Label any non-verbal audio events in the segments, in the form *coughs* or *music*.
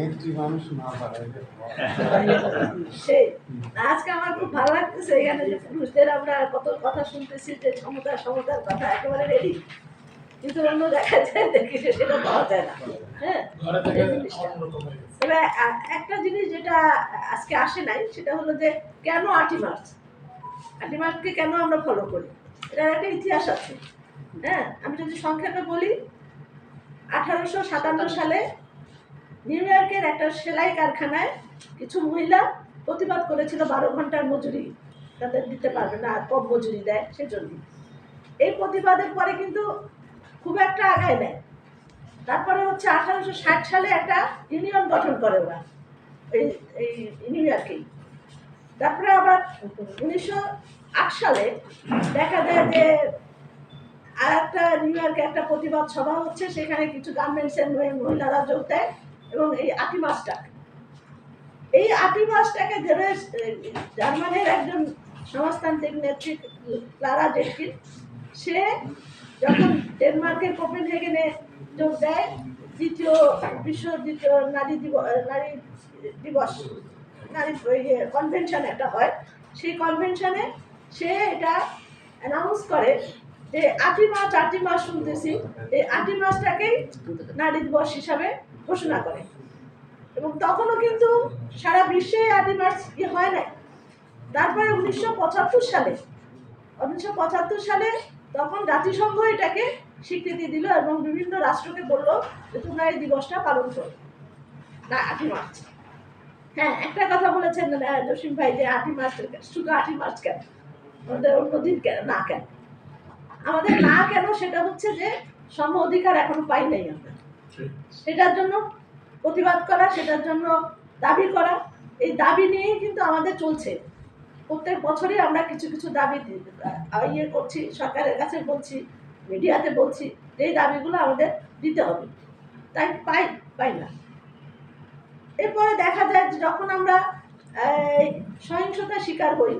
নেত্রী মানুষ না সেই আজকে আমার খুব ভালো লাগতেছে এখানে যে পুরুষদের আমরা কত কথা শুনতেছি যে ক্ষমতা সমতার কথা একেবারে রেডি কিন্তু অন্য দেখা যায় দেখি সেটা পাওয়া যায় না। হ্যাঁ? ঘরে থেকে এই জিনিসটা। অন্যরকম গেছে। এবার একটা জিনিস যেটা আজকে আসে নাই সেটা হলো যে কেন আটি মার্চ? আটি মার্চকে কেন আমরা ফলো করি? এটার একটা ইতিহাস আছে। হ্যাঁ? আমি যদি সংক্ষেপে বলি আঠারোশো সাতান্ন সালে নিউ ইয়র্কের একটা সেলাই কারখানায় কিছু মহিলা প্রতিবাদ করেছিল বারো ঘণ্টার মজুরি তাদের দিতে পারবে না, আর কম মজুরি দেয় সেজন্য। এই প্রতিবাদের পরে কিন্তু খুব একটা আগায় নেয়। তারপরে হচ্ছে আঠারোশো ষাট সালে একটা ইউনিয়ন গঠন করে ওরা, এই এই নিউ ইয়র্কেই তারপরে আবার উনিশশো আট সালে দেখা যায় যে আর একটা নিউ ইয়র্কে একটা প্রতিবাদ সভা হচ্ছে, সেখানে কিছু গার্মেন্টসের মহিলারা যোগ দেয়। এবং এই আটি মাসটা এই আটি মাসটাকে ধরে জার্মানির একজন সমাজতান্ত্রিক নেত্রী ক্লারা জেটকিন সে যখন ডেনমার্কের কোপেনহেগেনে যোগ দেয়, দ্বিতীয় বিশ্ব, দ্বিতীয় নারী দিবস নারী দিবস, নারী কনভেনশন একটা হয়। সেই কনভেনশনে সে এটা অ্যানাউন্স করে যে আটই মাস আটই মাস শুনতেছি। এই আটই মাসটাকেই নারী দিবস হিসাবে ঘোষণা করে। এবং তখনও কিন্তু সারা বিশ্বে মাস ইয়ে হয় নাই। তারপরে উনিশশো পঁচাত্তর সালে, উনিশশো পঁচাত্তর সালে তখন জাতিসংঘ এটাকে স্বীকৃতি দিল এবং বিভিন্ন রাষ্ট্রকে বলল যে, তোমরা এই দিবসটা পালন করো। না আটই মার্চ। হ্যাঁ একটা কথা বলেছেন জসিম ভাই যে, আটই মার্চ শুধু আটই মার্চ কেন? আমাদের অন্য দিন কেন না কেন? আমাদের না কেন সেটা হচ্ছে যে, সম অধিকার এখনও পাই নাই আমরা। সেটার জন্য প্রতিবাদ করা, সেটার জন্য দাবি করা। এই দাবি নিয়েই কিন্তু আমাদের চলছে। প্রত্যেক বছরই আমরা কিছু কিছু দাবি ইয়ে করছি, সরকারের কাছে বলছি, মিডিয়াতে বলছি এই দাবিগুলো আমাদের দিতে হবে। তাই পাই পাই না। এরপরে দেখা যায় যখন আমরা সহিংসতার শিকার হই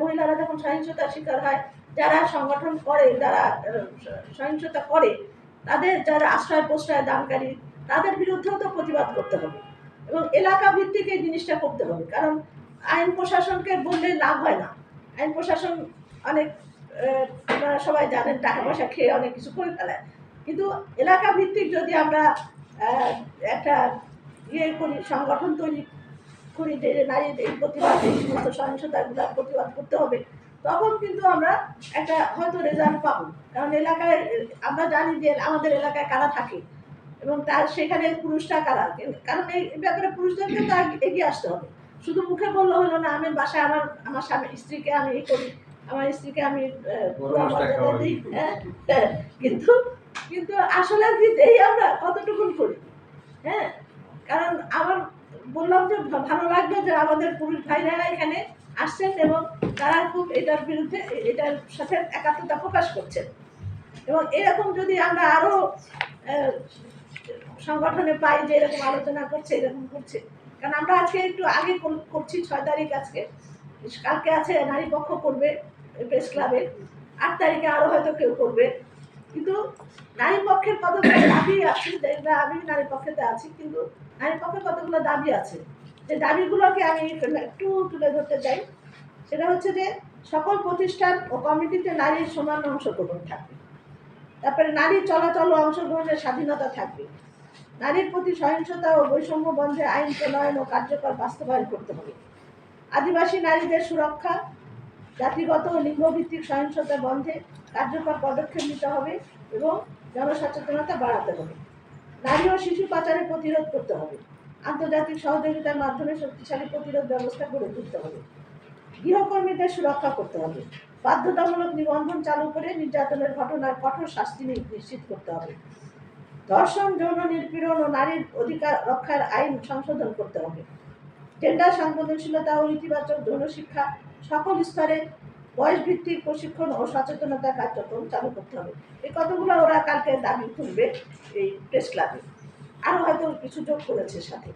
মহিলারা যখন সহিংসতার শিকার হয়, যারা সংগঠন করে, যারা সহিংসতা করে তাদের যারা আশ্রয় প্রশ্রয় দানকারী, তাদের বিরুদ্ধেও তো প্রতিবাদ করতে হবে। এবং এলাকা ভিত্তিক এই জিনিসটা করতে হবে। কারণ আইন প্রশাসনকে বললে লাভ হয় না। আইন প্রশাসন অনেক সবাই জানেন, টাকা পয়সা খেয়ে অনেক কিছু করে ফেলে কিন্তু এলাকা ভিত্তিক যদি আমরা একটা ইয়ে করি, সংগঠন তৈরি করি এই প্রতিবাদ, এই সমস্ত সহিংসতাগুলোর প্রতিবাদ করতে হবে তখন কিন্তু আমরা একটা হয়তো রেজাল্ট পাবো। কারণ এলাকায় আমরা জানি যে আমাদের এলাকায় কারা থাকে এবং তার সেখানে পুরুষরা কারা। কারণ এই ব্যাপারে পুরুষদেরকে তো এগিয়ে আসতে হবে। শুধু মুখে বললে হলো না আমি বাসায় আমার আমার স্বামী স্ত্রীকে আমি এই করি আমার স্ত্রীকে আমি দিই হ্যাঁ। হ্যাঁ, কিন্তু কিন্তু আসলে কি দেই আমরা কতটুকুন করি হ্যাঁ? কারণ আমার বললাম যে ভালো লাগবে যে আমাদের পুরুষ ভাইরা এখানে আসছেন এবং তারা খুব এটার বিরুদ্ধে, এটার সাথে একাত্মতা প্রকাশ করছেন। এবং এরকম যদি আমরা আরও সংগঠনে পাই যে এরকম আলোচনা করছে, এরকম করছে। কারণ আমরা আজকে একটু আগে করছি, ছয় তারিখ আজকে। কালকে আছে, নারী পক্ষ করবে প্রেস ক্লাবে। আট তারিখে আরও হয়তো কেউ করবে। কিন্তু নারী পক্ষের কতগুলো দাবি আছে আমি নারী পক্ষেতে আছি, কিন্তু নারী পক্ষের কতগুলো দাবি আছে? যে দাবিগুলোকে আমি একটু তুলে ধরতে চাই, সেটা হচ্ছে যে সকল প্রতিষ্ঠান ও কমিটিতে নারীর সমান অংশগ্রহণ থাকবে। তারপরে নারী চলাচল ও অংশগ্রহণের স্বাধীনতা থাকবে। নারীর প্রতি সহিংসতা ও বৈষম্য বন্ধে আইন প্রণয়ন ও কার্যকর বাস্তবায়ন করতে হবে। আদিবাসী নারীদের সুরক্ষা, জাতিগত ও লিঙ্গভিত্তিক সহিংসতা বন্ধে কার্যকর পদক্ষেপ নিতে হবে এবং জনসচেতনতা বাড়াতে হবে। নারী ও শিশু পাচারে প্রতিরোধ করতে হবে। আন্তর্জাতিক সহযোগিতার মাধ্যমে শক্তিশালী প্রতিরোধ ব্যবস্থা গড়ে তুলতে হবে। গৃহকর্মীদের সুরক্ষা করতে হবে। বাধ্যতামূলক নিবন্ধন চালু করে নির্যাতনের ঘটনার কঠোর শাস্তি নিশ্চিত করতে হবে। ধর্ষণ, যৌন নিপীড়ন ও নারীর অধিকার রক্ষার আইন সংশোধন করতে হবে। জেন্ডার সংবেদনশীলতা ও ইতিবাচক যৌন শিক্ষা সকল স্তরে বয়সভিত্তিক প্রশিক্ষণ ও সচেতনতা কার্যক্রম চালু করতে হবে। এই কতগুলো ওরা কালকে দাবি তুলবে এই প্রেস ক্লাবে। আরও হয়তো কিছু যোগ করেছে সাথে।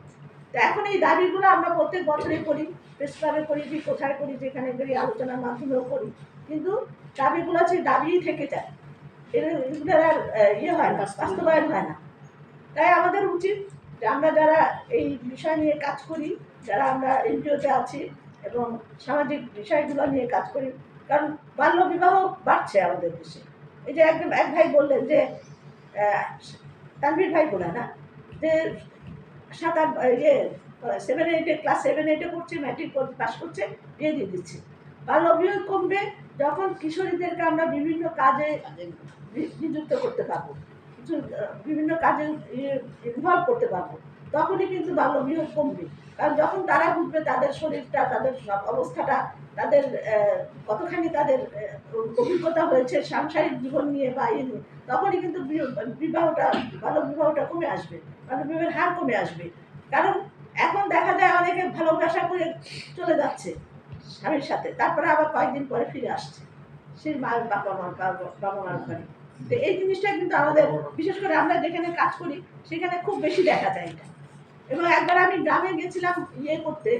তো এখন এই দাবিগুলো আমরা প্রত্যেক বছরই করি প্রেস ক্লাবে করি কি, কোথায় করি, যেখানে করি, আলোচনার মাধ্যমেও করি। কিন্তু দাবিগুলো হচ্ছে দাবিই থেকে যায় এগুলোর আর ইয়ে হয় না, বাস্তবায়ন হয় না। তাই আমাদের উচিত যে আমরা যারা এই বিষয় নিয়ে কাজ করি, যারা আমরা এনজিওতে আছি এবং সামাজিক বিষয়গুলো নিয়ে কাজ করি, কারণ বাল্য বিবাহ বাড়ছে আমাদের দেশে। এই যে একদম এক ভাই বললেন যে তানভীর ভাই বলে না? যে সাত আট ইয়ে সেভেন এইটে ক্লাস সেভেন এইটে পড়ছে ম্যাট্রিক পাস করছে বিয়ে দিয়ে দিচ্ছে। বাল্য বিবাহ কমবে যখন কিশোরীদেরকে আমরা বিভিন্ন কাজে নিযুক্ত করতে পারব। কিছু বিভিন্ন কাজে ইনভলভ করতে পারব। তখনই কিন্তু বাল্য বিবাহ কমবে। কারণ যখন তারা বুঝবে তাদের শরীরটা তাদের সব অবস্থাটা তাদের কতখানি তাদের অভিজ্ঞতা হয়েছে সাংসারিক জীবন নিয়ে বা ইয়ে নিয়ে, তখনই কিন্তু বিবাহটা বাল্য বিবাহটা কমে আসবে বাল্য বিবাহের হার কমে আসবে। কারণ এখন দেখা যায় অনেকে ভালোবাসা করে চলে যাচ্ছে স্বামীর সাথে তারপরে আবার কয়েকদিন পরে ফিরে আসছে সেই মা বাবা মা বাবা মার ঘরে। তো এই জিনিসটা কিন্তু আমাদের বিশেষ করে আমরা যেখানে কাজ করি সেখানে খুব বেশি দেখা যায় এটা এবং একবার আমি গ্রামে গেছিলাম ইয়ে করতে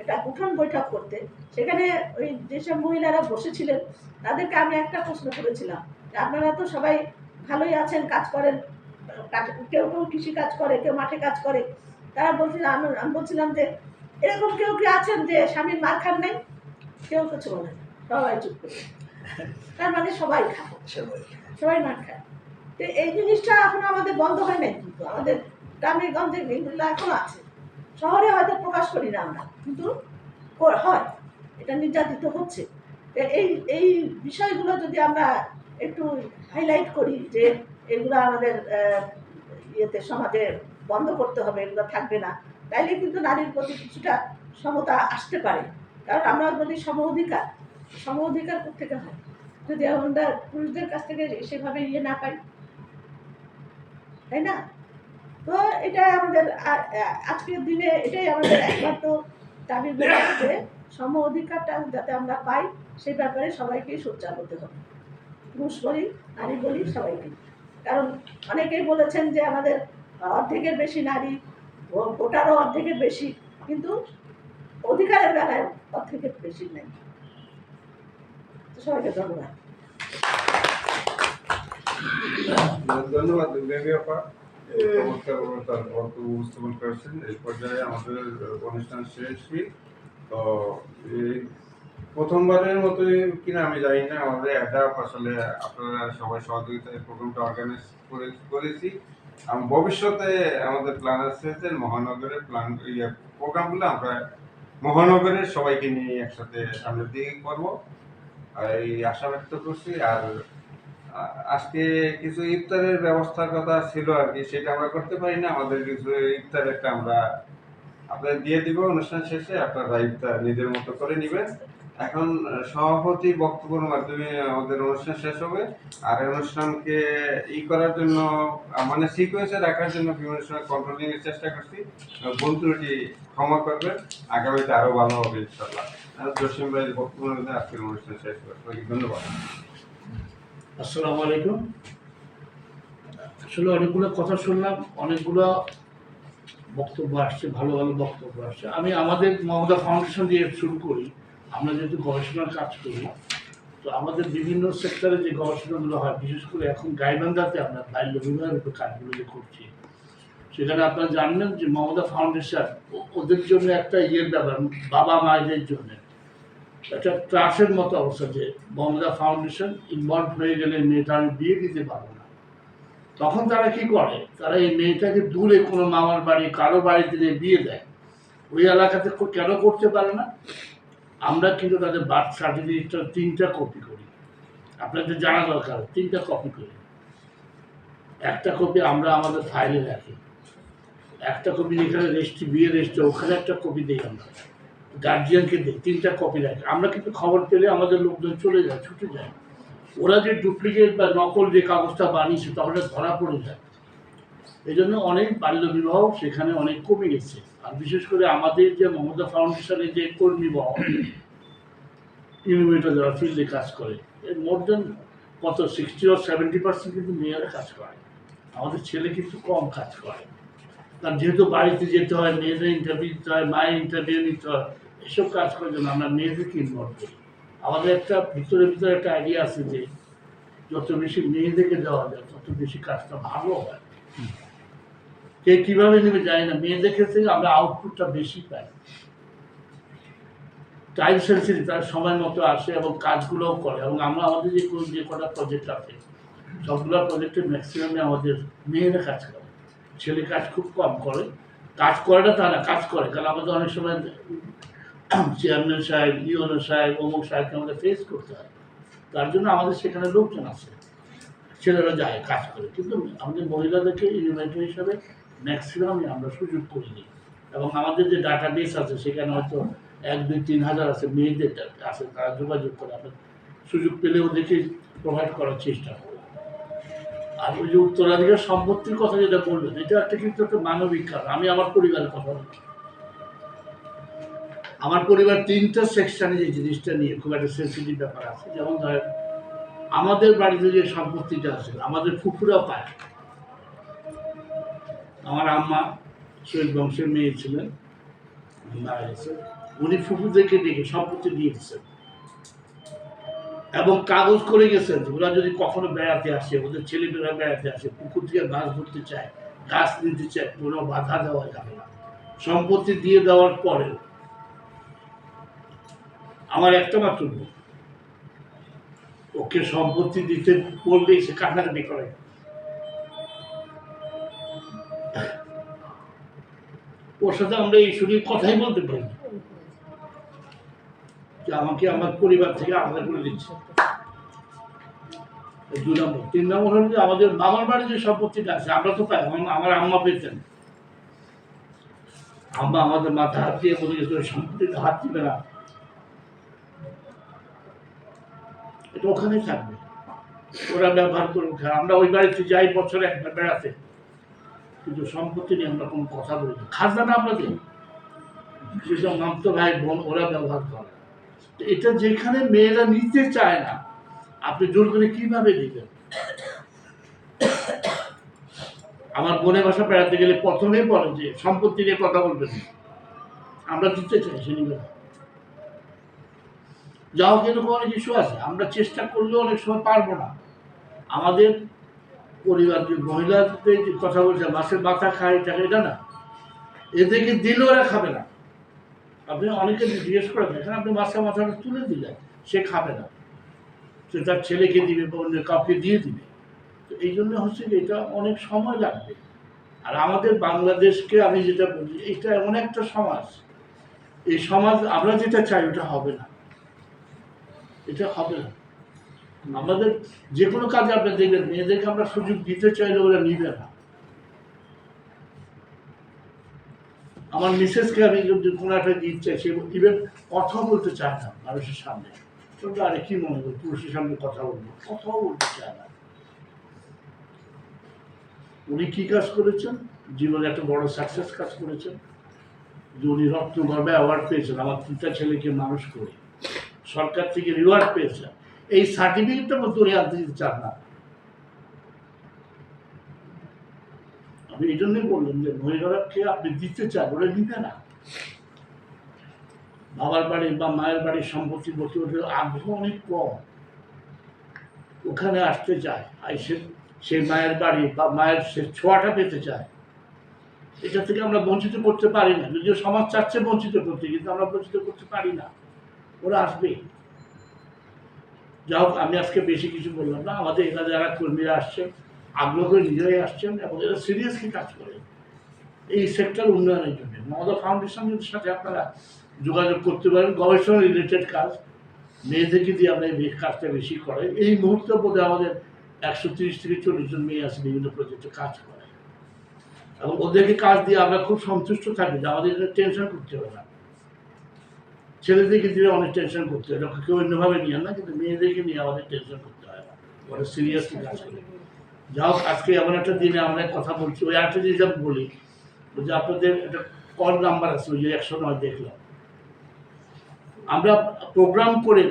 একটা উঠোন বৈঠক করতে সেখানে ওই যেসব মহিলারা বসেছিলেন তাদেরকে আমি একটা প্রশ্ন করেছিলাম যে আপনারা তো সবাই ভালোই আছেন কাজ করেন কেউ কেউ কৃষি কাজ করে কেউ মাঠে কাজ করে তারা বলছিলাম আমি আমি বলছিলাম যে এরকম কেউ কি আছেন যে স্বামীর মার খান নেই? কেউ কিছু বলে না সবাই চুপ করে। তার মানে সবাই খাব সবাই মার খায়। তো এই জিনিসটা এখন আমাদের বন্ধ হয় নাই কিন্তু আমাদের গ্রামে গঞ্জে এগুলো এখন আছে। শহরে হয়তো প্রকাশ করি না আমরা, কিন্তু হয়, এটা নির্যাতিত হচ্ছে। এই এই বিষয়গুলো যদি আমরা একটু হাইলাইট করি যে এগুলো আমাদের ইয়েতে সমাজে বন্ধ করতে হবে, এগুলো থাকবে না, তাইলে কিন্তু নারীর প্রতি কিছুটা সমতা আসতে পারে। কারণ আমরা বলি সম অধিকার সম অধিকার থেকে হয়? যদি আমরা পুরুষদের কাছ থেকে সেভাবে ইয়ে না পাই, তাই না? তো এটা আমাদের আজকের দিনে এটাই আমাদের একমাত্র দাবি যে সম অধিকারটা যাতে আমরা পাই সেই ব্যাপারে সবাইকেই সোচ্চার হতে হবে। পুরুষ বলি, নারী বলি, সবাইকে। কারণ অনেকেই বলেছেন যে আমাদের অর্ধেকের বেশি নারী ভোটারও অর্ধেকের বেশি, কিন্তু অধিকারের বেলায় অর্ধেকের বেশি নেই। সবাইকে ধন্যবাদ। ধন্যবাদ চমৎকার বক্তব্য উপস্থাপন করেছেন। এই পর্যায়ে আমাদের অনুষ্ঠান শেষ তো প্রথমবারের মতো কিনা আমি জানি না, আমাদের এটা আসলে আপনারা সবাই সহযোগিতায় প্রোগ্রামটা অর্গানাইজ করে, করেছি। ভবিষ্যতে আমাদের প্ল্যান আছে যে মহানগরের প্ল্যান ইয়ে প্রোগ্রামগুলো আমরা মহানগরের সবাইকে নিয়ে একসাথে সামনের দিকে করব। এই আশা ব্যক্ত করছি, আর আজকে কিছু ইফতারের ব্যবস্থার কথা ছিল আর কি, সেটা আমরা করতে পারি না। আমাদের কিছু ইফতার একটা আমরা আপনাদের দিয়ে দিব অনুষ্ঠান শেষে, আপনারা ইফতার নিজের মতো করে নেবেন। এখন সভাপতি বক্তব্যের মাধ্যমে আমাদের অনুষ্ঠান শেষ হবে। আর অনুষ্ঠানকে ই করার জন্য মানে সিকোয়েন্সে রাখার জন্য বিভিন্ন সময় কন্ট্রোলিং এর চেষ্টা করছি। ত্রুটি ক্ষমা করবেন, আগামীতে আরও ভালো হবে ইনশাল্লাহ জসিম ভাই বক্তব্য মধ্যে আজকের অনুষ্ঠান শেষ করব ধন্যবাদ। আসসালামু আলাইকুম। আসলে অনেকগুলো কথা শুনলাম, অনেকগুলো বক্তব্য আসছে, ভালো ভালো বক্তব্য আসছে। আমি আমাদের মমতা ফাউন্ডেশন দিয়ে শুরু করি, আমরা যেহেতু গবেষণার কাজ করি, তো আমাদের বিভিন্ন সেক্টরে যে গবেষণাগুলো হয়, বিশেষ করে এখন গাইবান্ধাতে আমরা বাল্য বিবাহের উপর কাজগুলো যে করছি, সেখানে আপনারা জানবেন যে মমতা ফাউন্ডেশন ওদের জন্য একটা ইয়ের ব্যাপার বাবা মায়েদের জন্য। একটা ট্রাসের মতো অবস্থা যে মমতা ফাউন্ডেশন ইনভলভ হয়ে গেলে মেয়েটা আমি বিয়ে দিতে পারব না। তখন তারা কি করে? তারা এই মেয়েটাকে দূরে কোনো মামার বাড়ি, কারও বাড়িতে নিয়ে বিয়ে দেয়। ওই এলাকাতে কেন করতে পারে না? আমরা কিন্তু তাদের বার্থ সার্টিফিকেটটা তিনটা কপি করি। আপনাদের জানা দরকার, তিনটা কপি করি। একটা কপি আমরা আমাদের ফাইলে রাখি। একটা কপি যেখানে রেজিস্ট্রি বিয়ে রেজিস্ট্রি ওখানে একটা কপি দিই আমরা। গার্জিয়ানকে দিই তিনটা কপি রাখি। আমরা কিন্তু খবর পেলে আমাদের লোকজন চলে যায়, ছুটে যায়। ওরা যে ডুপ্লিকেট বা নকল যে কাগজটা বানিয়েছে তাহলে ধরা পড়ে যায়। এই জন্য অনেক বাল্য বিবাহ সেখানে অনেক কমে গেছে। আর বিশেষ করে আমাদের যে মমতা ফাউন্ডেশনের যে কর্মী বা ইউনিভার্সিটি যারা ফিল্ডে কাজ করে মোর দেন কত সিক্সটি ও সেভেন্টি পার্সেন্ট কিন্তু মেয়েরা কাজ করে। আমাদের ছেলে কিন্তু কম কাজ করে। কারণ যেহেতু বাড়িতে যেতে হয়, মেয়েদের ইন্টারভিউ দিতে হয়, মায়ের ইন্টারভিউ নিতে হয় এসব কাজ করার জন্য আমরা মেয়েদেরকে ইনভলভ করি আমাদের একটা ভিতরে ভিতরে একটা আইডিয়া আছে যে যত বেশি মেয়েদেরকে দেওয়া যায়, তত বেশি কাজটা ভালো হয়। কে কীভাবে নেবে জানি না। মেয়েদের ক্ষেত্রে আমরা আউটপুটটা বেশি পাই। টাইম সেন্সিটিভ তারা সময় মতো আসে এবং কাজগুলোও করে। এবং আমরা আমাদের যে কোনো, যে কটা প্রজেক্ট আছে, সবগুলো প্রজেক্টে ম্যাক্সিমামে আমাদের মেয়েরা কাজ করে। ছেলে কাজ খুব কম করে। কাজ করে না তা না, কাজ করে। কারণ আমাদের অনেক সময় *coughs* চেয়ারম্যান সাহেব ইউনো সাহেব, অমুক সাহেবকে আমাদের ফেস করতে হয়। তার জন্য আমাদের সেখানে লোকজন আছে। ছেলেরা যায়, কাজ করে। কিন্তু আমাদের মহিলাদেরকে ইউনিভার্সিটি হিসাবে ম্যাক্সিমামই আমরা সুযোগ করিনি। এবং আমাদের যে ডাটা বেস আছে, সেখানে হয়তো এক, দুই, তিন হাজার আছে, মেয়েদের আছে, তারা যোগাযোগ করে আমরা সুযোগ পেলে ওদেরকে প্রোভাইড করার চেষ্টা করি। আর ওই যে উত্তরাধিকার সম্পত্তির কথা যেটা বললেন, এটা একটা কিন্তু একটা মানবিক কারণ আমি আমার পরিবারের কথা বলছি। আমার পরিবার তিনটা সেকশনে যে জিনিসটা নিয়ে খুব একটা সেন্সিটিভ ব্যাপার আছে। যেমন ধরেন, আমাদের বাড়িতে যে সম্পত্তিটা আছে, আমাদের ফুফুরাও পায়। আমার আম্মা শহীদ বংশের মেয়ে ছিলেন, মারা উনি ফুফুদেরকে ডেকে সম্পত্তি দিয়ে দিচ্ছেন এবং কাগজ করে গেছেন, ওরা যদি কখনো বেড়াতে আসে, ওদের ছেলেমেয়েরা বেড়াতে আসে, পুকুর থেকে গাছ ধরতে চায়, গাছ নিতে চায়, কোনো বাধা দেওয়া যাবে না। সম্পত্তি দিয়ে দেওয়ার পরে আমার একটা মাত্র। ওকে সম্পত্তি দিতে বললেই সে কান্নাকাটি করে। ওর সাথে আমরা এই শুধু কথাই বলতে পারি যে আমাকে আমার পরিবার থেকে আলাদা করে দিচ্ছে। দু নম্বর। তিন নম্বর হলো যে আমাদের মামার বাড়ি যে সম্পত্তিটা আছে, আমরা তো পাই আমার আম্মা পেতেন। আম্মা আমাদের মাথা হাত দিয়ে বলে সম্পত্তিতে হাত দিবে না। এটা ওখানেই থাকবে। ওরা ব্যবহার করবে আমরা ওই বাড়িতে যাই, বছরে একবার বেড়াতে। কিন্তু সম্পত্তি নিয়ে আমরা কোনো কথা বলি না। খাজনা আমরা দিই সেসব মামতো ভাই বোন, ওরা ব্যবহার করে। তো এটা যেখানে মেয়েরা নিতে চায় না, আপনি জোর করে কীভাবে দিবেন? আমার বোনের বাসা বেড়াতে গেলে প্রথমেই বলে যে, সম্পত্তি নিয়ে কথা বলবেন আমরা দিতে চাই, সে নিবে। যা হোক এরকম অনেক ইস্যু আছে। আমরা চেষ্টা করলেও অনেক সময় পারব না। আমাদের পরিবার যে মহিলাদের যে কথা বলছে মাছের মাথা খায়, এটা এটা না। এদেরকে দিলেও এরা খাবে না। আপনি অনেকে জিজ্ঞেস করে দেখেন আপনি মাছের মাথাটা তুলে দিলেন, সে খাবে না। সে তার ছেলেকে দিবে বা অন্য কাউকে দিয়ে দিবে। তো এই জন্য হচ্ছে যে এটা অনেক সময় লাগবে। আর আমাদের বাংলাদেশকে আমি যেটা বলি, এটা এমন একটা সমাজ। এই সমাজ, আমরা যেটা চাই, ওটা হবে না। এটা হবে না। আমাদের যে কোনো কাজে আপনি দেখবেন, মেয়েদেরকে আমরা সুযোগ দিতে চাইলে ওরা নিবে না। আমার মিসেসকে আমি কোনো একটা দিতে চাই, সে ইভেন কথা বলতে চায় না মানুষের সামনে। কিন্তু আরে কি মনে করি, পুরুষের সামনে কথা বলব? কথাও বলতে চায় না। উনি কি কাজ করেছেন? জীবনে একটা বড় সাকসেস কাজ করেছেন। যে উনি রত্নগর্বে অ্যাওয়ার্ড পেয়েছেন। আমার তিনটা ছেলেকে মানুষ করে। সরকার থেকে রিওয়ার্ড পেয়েছেন এই সার্টিফিকেটটা মতো উনি আনতে দিতে চান না। আমি এই জন্যই বললাম যে মহিলাকে আপনি দিতে চান, ওরা নিবে না। বাবার বাড়ি বা মায়ের বাড়ির সম্পত্তি বসে ওঠে আগ্রহ অনেক কম। ওখানে আসতে চায়, আর সে সেই মায়ের বাড়ি বা মায়ের সে ছোঁয়াটা পেতে চায়। এটা থেকে আমরা বঞ্চিত করতে পারি না। যদিও সমাজ চাচ্ছে বঞ্চিত করতে, কিন্তু আমরা বঞ্চিত করতে পারি না। ওরা আসবে। যা হোক, আমি আজকে বেশি কিছু বললাম না। আমাদের এখানে যারা কর্মীরা আসছেন আগ্রহ করে নিজেরাই আসছেন এবং এরা সিরিয়াসলি কাজ করে। এই সেক্টর উন্নয়নের জন্য। মমতা ফাউন্ডেশনের সাথে আপনারা যোগাযোগ করতে পারেন। গবেষণা রিলেটেড কাজ। মেয়েদেরকে দিয়ে আমরা এই কাজটা বেশি করে এই মুহূর্তে বোধ আমাদের একশো তিরিশ থেকে চল্লিশ জন মেয়ে আছে বিভিন্ন প্রজেক্টে কাজ করে। এবং ওদেরকে কাজ দিয়ে আমরা খুব সন্তুষ্ট থাকি যে আমাদের টেনশন করতে হবে না। ছেলেদেরকে দিয়ে অনেক টেনশন করতে হয়। যখন কেউ অন্যভাবে নিয়ে না, কিন্তু মেয়েদেরকে নিয়ে আমাদের টেনশন করতে হয়। ওরা সিরিয়াসলি কাজ করে। যা হোক, আজকে এমন একটা দিনে আমরা কথা বলছি। ওই একটা জিনিস আমি বলি যে আপনাদের একটা কল নাম্বার আছে, ওই যে একশো নয় দেখলাম। আমরা প্রোগ্রাম করে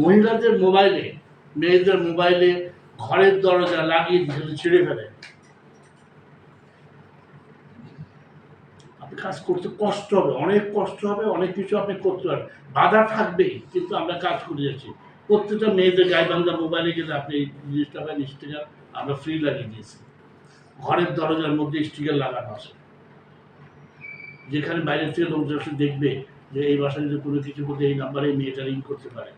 মহিলাদের মোবাইলে মেয়েদের মোবাইলে ঘরের দরজা লাগিয়ে ছিঁড়ে ফেলে। কাজ করতে কষ্ট হবে, অনেক কষ্ট হবে, অনেক কিছু আপনি করতে পারবেন। বাধা থাকবেই, কিন্তু আমরা কাজ করে যাচ্ছি। প্রত্যেকটা মেয়েদের গায়ে বান্ধা মোবাইলে গেলে আপনি জিনিসটা বা নিচ আমরা ফ্রি লাগিয়ে দিয়েছি। ঘরের দরজার মধ্যে স্টিকার লাগানো আছে। যেখানে বাইরের থেকে লোকজন দেখবে যে এই বাসায় যদি কোনো কিছু করতে এই নাম্বারে মেয়েটা রিং করতে পারে।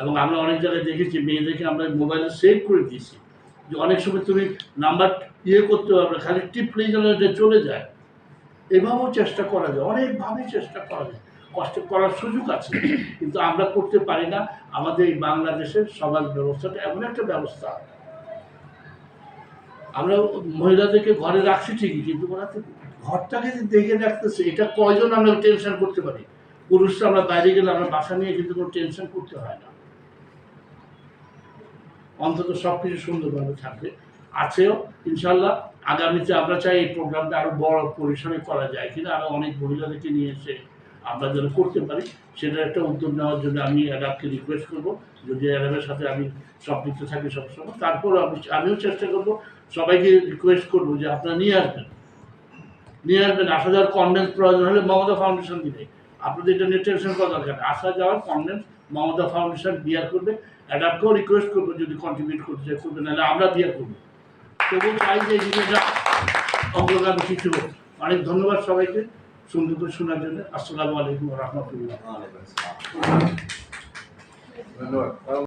এবং আমরা অনেক জায়গায় দেখেছি, মেয়েদেরকে আমরা মোবাইলে সেভ করে দিয়েছি। যে অনেক সময় তুমি নাম্বার ইয়ে করতে পারবে খালি টিপলেই যেন চলে যায়। এভাবেও চেষ্টা করা যায়, অনেকভাবেই চেষ্টা করা যায়। কষ্ট করার সুযোগ আছে, কিন্তু আমরা করতে পারি না। আমাদের এই বাংলাদেশের সমাজ ব্যবস্থাটা এমন একটা ব্যবস্থা। আমরা মহিলাদেরকে ঘরে রাখছি ঠিকই, কিন্তু ওরা ঘরটাকে যে দেখে রাখতেছে, এটা কয়জন আমরা টেনশন করতে পারি? পুরুষরা আমরা বাইরে গেলে আমরা বাসা নিয়ে কিন্তু কোনো টেনশন করতে হয় না। অন্তত সব কিছু সুন্দরভাবে থাকবে। আছেও, ইনশাল্লাহ। আগামীতে আমরা চাই এই প্রোগ্রামটা আরও বড় পরিসরে করা যায় কিনা, আরও অনেক মহিলাদেরকে নিয়ে এসে আমরা যেন করতে পারি, সেটার একটা উদ্যোগ নেওয়ার জন্য আমি অ্যাডাপকে রিকোয়েস্ট করব। যদি অ্যাডাপের সাথে আমি সম্পৃক্ত থাকি সবসময় তারপর আমি আমিও চেষ্টা করব, সবাইকে রিকোয়েস্ট করব যে আপনারা নিয়ে আসবেন। নিয়ে আসবেন, আসা যাওয়ার কনভেন্স প্রয়োজন হলে মমতা ফাউন্ডেশন দিবে। আপনাদের এটা নিয়ে টেনশন করা দরকার আসা যাওয়ার কনভেন্স মমতা ফাউন্ডেশন বিয়ার করবে। অ্যাডাপকেও রিকোয়েস্ট করব যদি কন্ট্রিবিউট করতে চাই করবে, নাহলে আমরা বিয়ার করব। তবুও চাই যে জিনিসটা অগ্রগামী হোক। অনেক ধন্যবাদ সবাইকে। সুন্দর করে শোনার জন্য। আসসালামু আলাইকুম রহমতুল্লাহ। ধন্যবাদ।